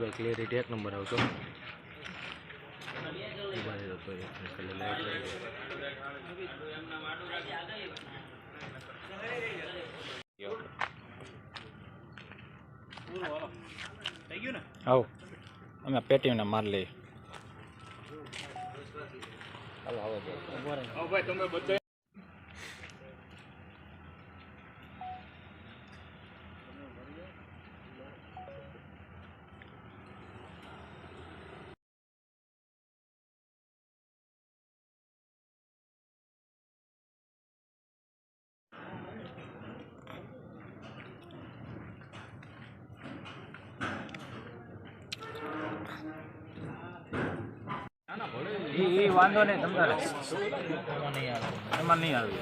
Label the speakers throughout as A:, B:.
A: ભાઈ ક્લિયરિટી એક નંબર આવતો. રહ્યો તો એક મિનિટ ખાલી લાઈટ
B: આવો. અમે માર લઈએ એ એ વાંધો નહીં તમારે. એમાં નહીં આવે.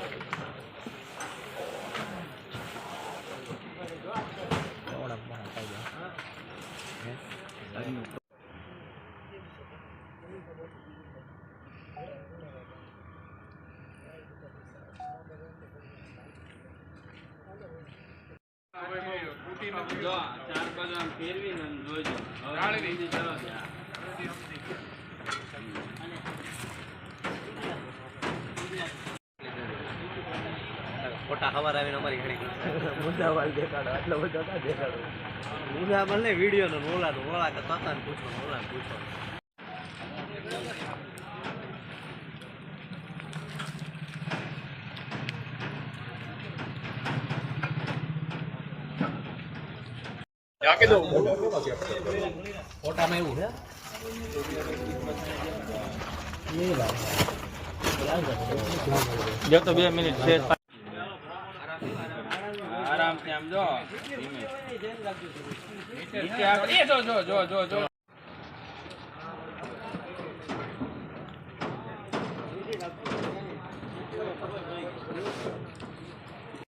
C: જો ચાર આમ ફેરવીને જોઈજો હવે
A: ફોટા ખબર આવીને અમારી ઘડી મુદ્દામાલ દેખાડો આટલો બધો ના દેખાડો મુદ્દામાલ ને વિડીયો નો ઓલા નો ઓલા કે તતા ને પૂછો ઓલા ને પૂછો ફોટામાં એવું છે
B: જો તો બે મિનિટ છે
C: આરામથી આમ જો. નીચે જો જો જો જો જો